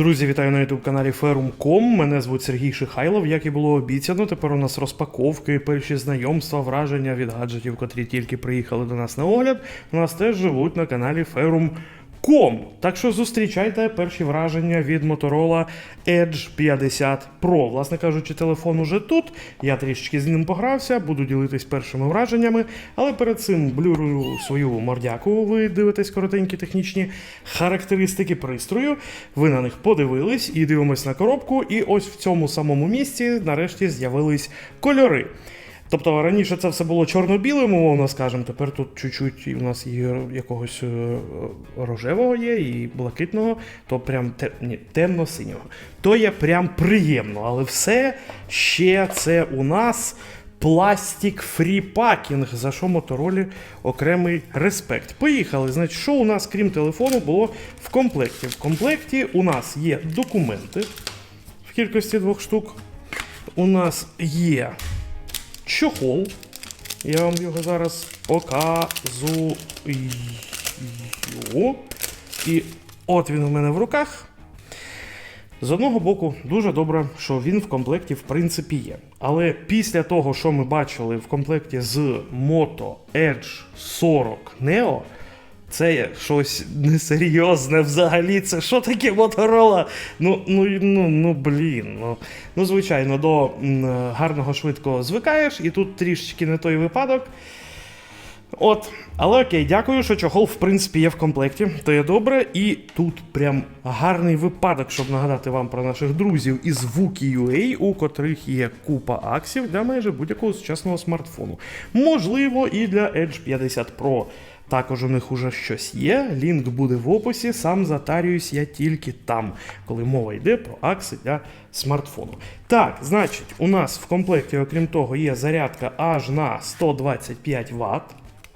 Друзі, вітаю на youtube каналі Ferum.com. Мене звуть Сергій Шихайлов. Як і було обіцяно, тепер у нас розпаковки, перші знайомства, враження від гаджетів, котрі тільки приїхали до нас на огляд. У нас теж живуть на каналі Ferrum.com. Так що зустрічайте перші враження від Motorola Edge 50 Pro. Власне кажучи, телефон уже тут. Я трішечки з ним погрався, буду ділитись першими враженнями, але перед цим блюрую свою мордяку. Ви дивитесь коротенькі технічні характеристики пристрою. Ви на них подивились і дивимось на коробку. І ось в цьому самому місці нарешті з'явились кольори. Тобто раніше це все було чорно-білим, умовно скажемо, тепер тут чуть-чуть і нас і якогось е, рожевого є, і блакитного, то прям темно-синього. То є прям приємно, але все ще це у нас пластик фрі пакінг, за що моторолі окремий респект. Поїхали. Значить, що у нас, крім телефону, було в комплекті? В комплекті у нас є документи в кількості двох штук. У нас є чохол. Я вам його зараз показую. І от він у мене в руках. З одного боку, дуже добре, що він в комплекті в принципі є. Але після того, що ми бачили в комплекті з Moto Edge 40 Neo, це щось несерйозне взагалі. Це що таке Motorola? Ну, ну, ну, ну блін. Ну, ну звичайно, до гарного швидко звикаєш, і тут трішечки не той випадок. От, але окей, дякую, що чохол в принципі є в комплекті, то є добре. І тут прям гарний випадок, щоб нагадати вам про наших друзів із Vuki.ua, у котрих є купа аксів для майже будь-якого сучасного смартфону. Можливо, і для Edge 50 Pro. Також у них уже щось є. Лінк буде в описі. Сам затарююсь я тільки там, коли мова йде про акси для смартфону. Так, значить, у нас в комплекті, окрім того, є зарядка аж на 125 Вт.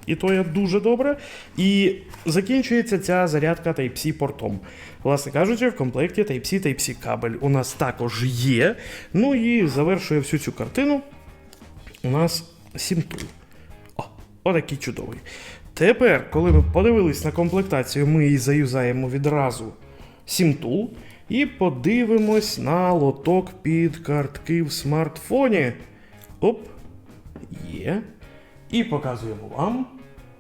І то є дуже добре. І закінчується ця зарядка Type-C портом. Власне кажучи, в комплекті Type-C Type-C кабель у нас також є. Ну і завершує всю цю картину. У нас Сімтул. Отакий чудовий. Тепер, коли ми подивились на комплектацію, ми її заюзаємо відразу Сімтул. І подивимось на лоток під картки в смартфоні. Оп, є. І показуємо вам.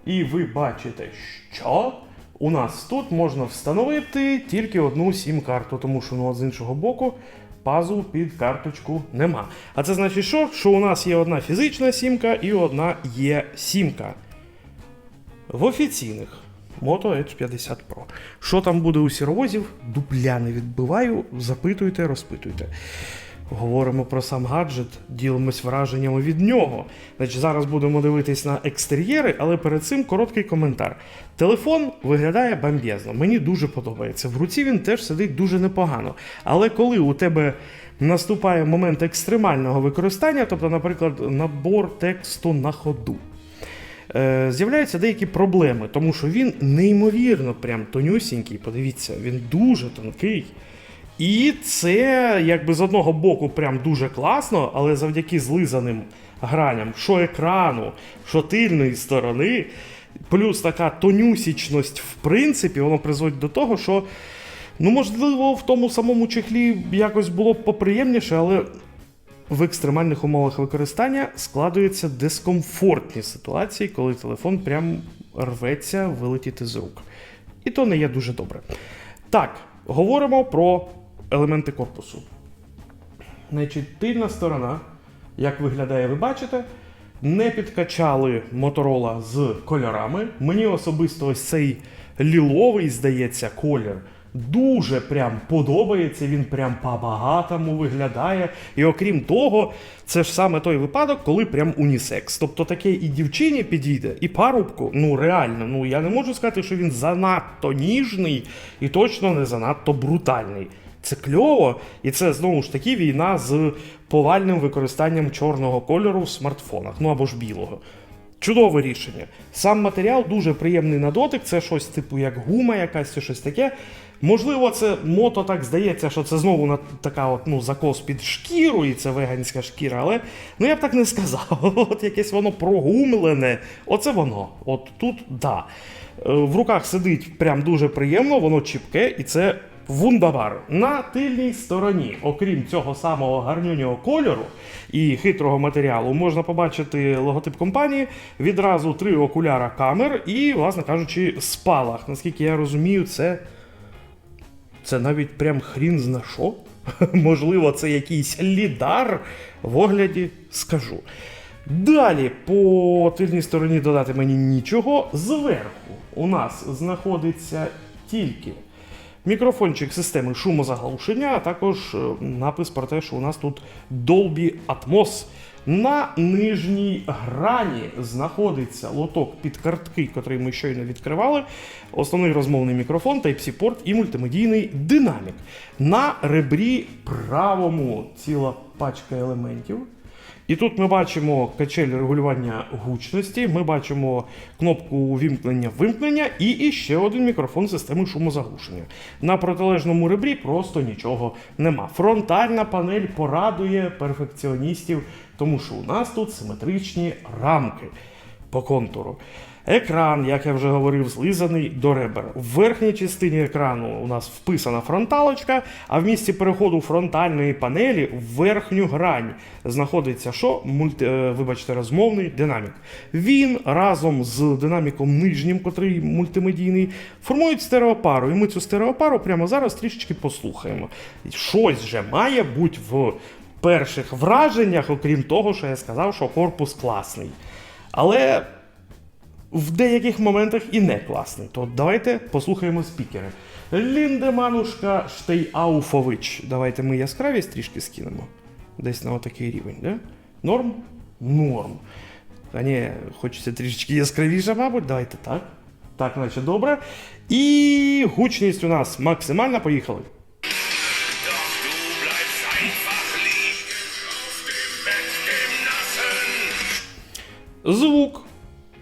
І ви бачите, що у нас тут можна встановити тільки одну сім-карту, тому що ну, з іншого боку пазу під карточку нема. А це значить, що? Що у нас є одна фізична сімка і одна є сімка. В офіційних Moto Edge 50 Pro. Що там буде у сіровозів? Дупля не відбиваю. Запитуйте, розпитуйте. Говоримо про сам гаджет, ділимось враженнями від нього. Значить, зараз будемо дивитись на екстер'єри, але перед цим короткий коментар. Телефон виглядає бомбезно. Мені дуже подобається. В руці він теж сидить дуже непогано. Але коли у тебе наступає момент екстремального використання, тобто, наприклад, набор тексту на ходу. Е, З'являються деякі проблеми, тому що він неймовірно прям тонюсінький. Подивіться, він дуже тонкий. І це, якби з одного боку, прям дуже класно, але завдяки злизаним граням, що екрану, що тильної сторони, плюс така тонюсічність, в принципі, воно призводить до того, що, ну, можливо, в тому самому чехлі якось було б поприємніше, але в екстремальних умовах використання складуються дискомфортні ситуації, коли телефон прям рветься вилетіти з рук. І то не є дуже добре. Так, говоримо про елементи корпусу. Значить, тильна сторона, як виглядає, ви бачите, не підкачали Motorola з кольорами. Мені особисто ось цей ліловий, здається, колір. Дуже прям подобається, він прям по-багатому виглядає. І окрім того, це ж саме той випадок, коли прям унісекс. Тобто таке і дівчині підійде, і парубку. Ну реально, ну я не можу сказати, що він занадто ніжний і точно не занадто брутальний. Це кльово, і це знову ж таки війна з повальним використанням чорного кольору в смартфонах, ну або ж білого. Чудове рішення. Сам матеріал дуже приємний на дотик, це щось типу як гума якась щось таке. Можливо, це мото так здається, що це знову така от, ну, закос під шкіру, і це веганська шкіра, але ну я б так не сказав. От якесь воно прогумлене. Оце воно. От тут да. Е, В руках сидить прям дуже приємно, воно чіпке, і це Вундабар. На тильній стороні, окрім цього самого гарнюнього кольору і хитрого матеріалу, можна побачити логотип компанії, відразу три окуляра камер і, власне кажучи, спалах. Наскільки я розумію, це це навіть прям хрін зна що. Можливо, це якийсь лідар в огляді скажу. Далі по тильній стороні додати мені нічого. Зверху у нас знаходиться тільки мікрофончик системи шумозаглушення, а також е, напис про те, що у нас тут Dolby Atmos. На нижній грані знаходиться лоток під картки, котрий ми щойно відкривали. Основний розмовний мікрофон, Type-C-порт і мультимедійний динамік. На ребрі правому ціла пачка елементів. І тут ми бачимо качель регулювання гучності, ми бачимо кнопку вімкнення-вимкнення і іще один мікрофон системи шумозаглушення. На протилежному ребрі просто нічого нема. Фронтальна панель порадує перфекціоністів, тому що у нас тут симетричні рамки по контуру. Екран, як я вже говорив, злизаний до ребер. В верхній частині екрану у нас вписана фронталочка, а в місці переходу фронтальної панелі в верхню грань знаходиться що? Мульти, е, вибачте, розмовний динамік. Він разом з динаміком нижнім, котрий мультимедійний, формують стереопару. І ми цю стереопару прямо зараз трішечки послухаємо. Щось же має бути в перших враженнях, окрім того, що я сказав, що корпус класний. Але в деяких моментах і не класний. То давайте послухаємо спікери. Ліндеманушка Штейауфович. Давайте ми яскравість трішки скинемо. Десь на отакий рівень, да? Норм? Норм. А ні, хочеться трішечки яскравіше, мабуть. Давайте так. Так, наче добре. І гучність у нас максимальна. Поїхали. Звук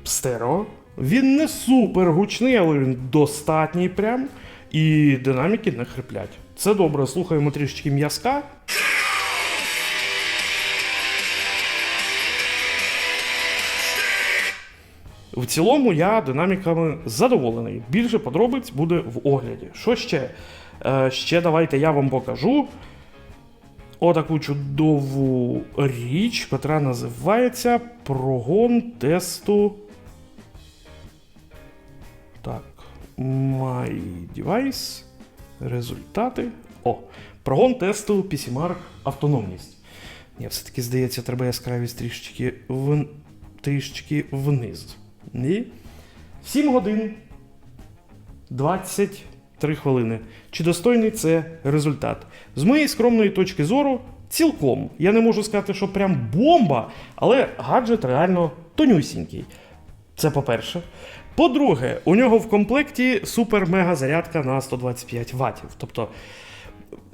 стерео. Він не супер гучний, але він достатній прям. І динаміки не хриплять. Це добре, слухаємо трішечки м'язка. В цілому я динаміками задоволений. Більше подробиць буде в огляді. Що ще? Е, ще давайте я вам покажу отаку чудову річ, котра називається прогон тесту. My Device. Результати. О, прогон тесту PCMark автономність. Ні, все-таки здається, треба яскравість трішечки, в... трішечки вниз. Ні. 7 годин 23 хвилини. Чи достойний це результат? З моєї скромної точки зору, цілком. Я не можу сказати, що прям бомба, але гаджет реально тонюсінький. Це по-перше. По-друге, у нього в комплекті супер-мега зарядка на 125 Вт. Тобто,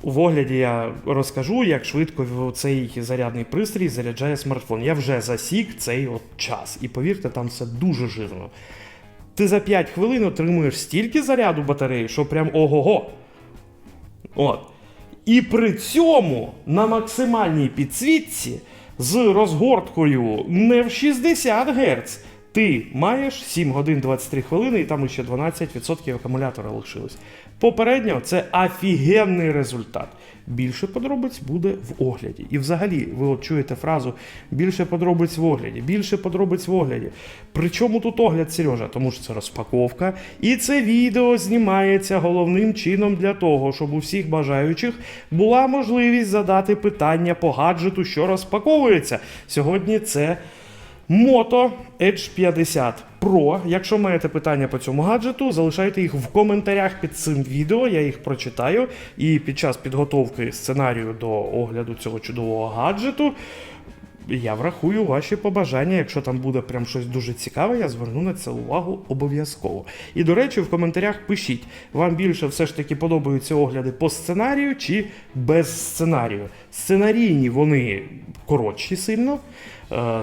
в огляді я розкажу, як швидко цей зарядний пристрій заряджає смартфон. Я вже засік цей от час. І повірте, там все дуже жирно. Ти за 5 хвилин отримуєш стільки заряду батареї, що прям ого-го. От. І при цьому на максимальній підсвітці з розгорткою не в 60 Гц. Ти маєш 7 годин 23 хвилини і там ще 12% акумулятора лишилось. Попередньо це офігенний результат. Більше подробиць буде в огляді. І взагалі, ви от чуєте фразу більше подробиць в огляді, більше подробиць в огляді. Причому тут огляд, Сережа? Тому що це розпаковка. І це відео знімається головним чином для того, щоб у всіх бажаючих була можливість задати питання по гаджету, що розпаковується. Сьогодні це. Moto Edge 50 Pro. Якщо маєте питання по цьому гаджету, залишайте їх в коментарях під цим відео, я їх прочитаю. І під час підготовки сценарію до огляду цього чудового гаджету я врахую ваші побажання. Якщо там буде прям щось дуже цікаве, я зверну на це увагу обов'язково. І до речі, в коментарях пишіть, вам більше все ж таки подобаються огляди по сценарію чи без сценарію. Сценарійні вони коротші сильно,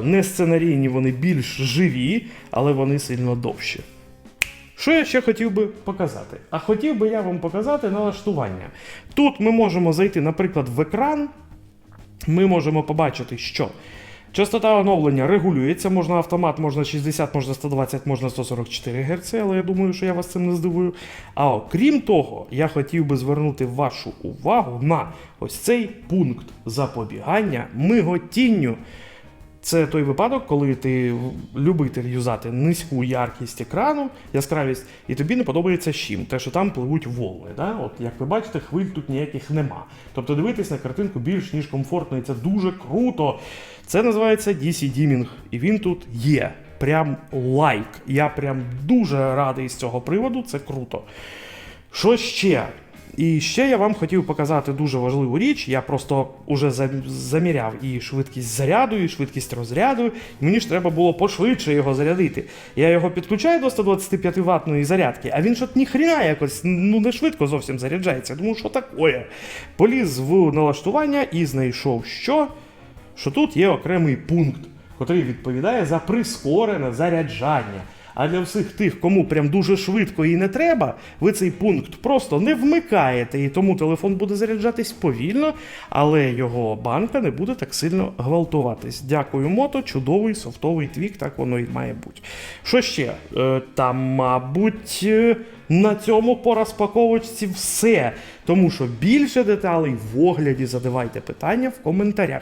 не сценарійні вони більш живі, але вони сильно довші. Що я ще хотів би показати? А хотів би я вам показати налаштування. Тут ми можемо зайти, наприклад, в екран. Ми можемо побачити, що Частота оновлення регулюється, можна автомат, можна 60, можна 120, можна 144 Гц, але я думаю, що я вас цим не здивую. А окрім того, я хотів би звернути вашу увагу на ось цей пункт запобігання миготінню. Це той випадок, коли ти любитель юзати низьку яркість екрану, яскравість, і тобі не подобається щим, те, що там пливуть волни. Да? От, як ви бачите, хвиль тут ніяких нема. Тобто дивитись на картинку більш ніж комфортно, і це дуже круто. Це називається DC Dimming, і він тут є. Прям лайк. Я прям дуже радий з цього приводу, це круто. Що ще? І ще я вам хотів показати дуже важливу річ. Я просто уже заміряв і швидкість заряду, і швидкість розряду. І мені ж треба було пошвидше його зарядити. Я його підключаю до 125 ваттної зарядки, а він що ніхрена якось ну не швидко зовсім заряджається. Думаю, що таке? Поліз в налаштування і знайшов що? Що тут є окремий пункт, який відповідає за прискорене заряджання. А для всіх тих, кому прям дуже швидко і не треба, ви цей пункт просто не вмикаєте, і тому телефон буде заряджатись повільно, але його банка не буде так сильно гвалтуватись. Дякую, мото, чудовий софтовий твік, так воно і має бути. Що ще? Е, Та, мабуть, е, на цьому по розпаковочці все. Тому що більше деталей в огляді задавайте питання в коментарях.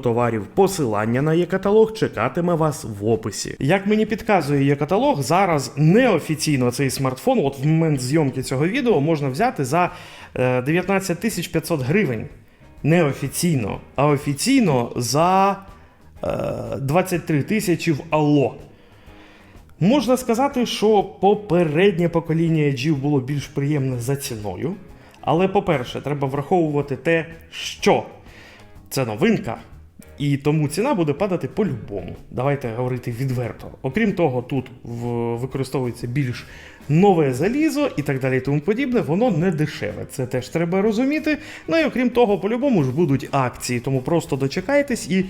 автотоварів. Посилання на є-каталог чекатиме вас в описі. Як мені підказує є-каталог, зараз неофіційно цей смартфон, от в момент зйомки цього відео, можна взяти за е, 19 500 гривень. Неофіційно, а офіційно за е, 23 тисячі в Алло. Можна сказати, що попереднє покоління Еджів було більш приємне за ціною. Але, по-перше, треба враховувати те, що це новинка, і тому ціна буде падати по-любому. Давайте говорити відверто. Окрім того, тут в- використовується більш нове залізо і так далі, і тому подібне, воно не дешеве. Це теж треба розуміти. Ну і окрім того, по-любому ж будуть акції, тому просто дочекайтесь і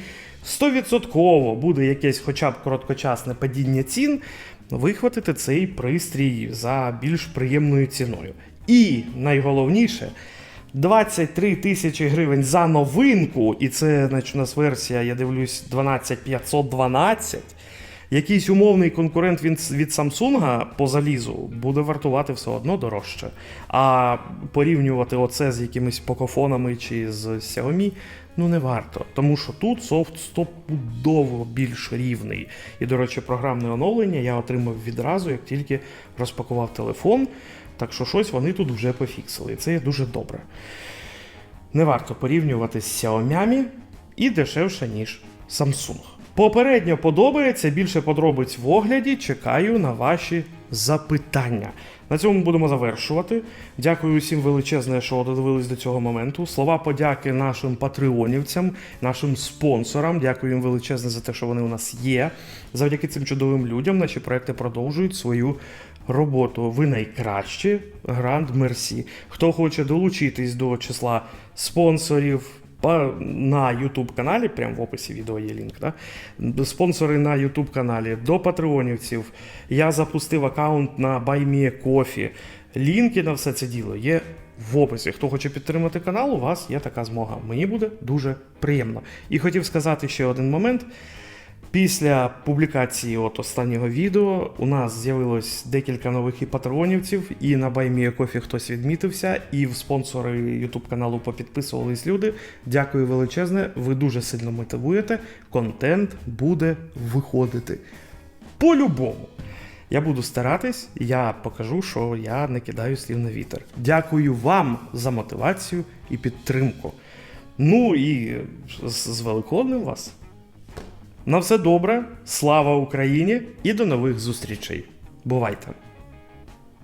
100% буде якесь хоча б короткочасне падіння цін. Вихватити цей пристрій за більш приємною ціною. І найголовніше. 23 тисячі гривень за новинку, і це значить, у нас версія, я дивлюсь, 12512. Якийсь умовний конкурент від, від Samsung по залізу буде вартувати все одно дорожче. А порівнювати оце з якимись покофонами чи з Xiaomi ну не варто. Тому що тут софт стопудово більш рівний. І, до речі, програмне оновлення я отримав відразу, як тільки розпакував телефон. Так що щось вони тут вже пофіксили. Це є дуже добре. Не варто порівнювати з Xiaomi і дешевше, ніж Samsung. Попередньо подобається, більше подробиць в огляді. Чекаю на ваші запитання. На цьому будемо завершувати. Дякую усім величезне, що додивились до цього моменту. Слова подяки нашим патреонівцям, нашим спонсорам. Дякую їм величезне за те, що вони у нас є. Завдяки цим чудовим людям наші проекти продовжують свою роботу. Ви найкращі. Гранд Мерсі. Хто хоче долучитись до числа спонсорів. На YouTube каналі, прямо в описі відео є лінк. Да? Спонсори на YouTube каналі, до патреонівців. Я запустив аккаунт на BuyMeCoffee. Лінки на все це діло є в описі. Хто хоче підтримати канал, у вас є така змога. Мені буде дуже приємно. І хотів сказати ще один момент. Після публікації от останнього відео у нас з'явилось декілька нових і патреонівців, і на BuyMeACoffee хтось відмітився, і в спонсори YouTube каналу попідписувались люди. Дякую величезне. Ви дуже сильно мотивуєте. Контент буде виходити. По-любому. Я буду старатись, я покажу, що я не кидаю слів на вітер. Дякую вам за мотивацію і підтримку. Ну і з, Великоднем вас. На все добре, слава Україні і до нових зустрічей. Бувайте!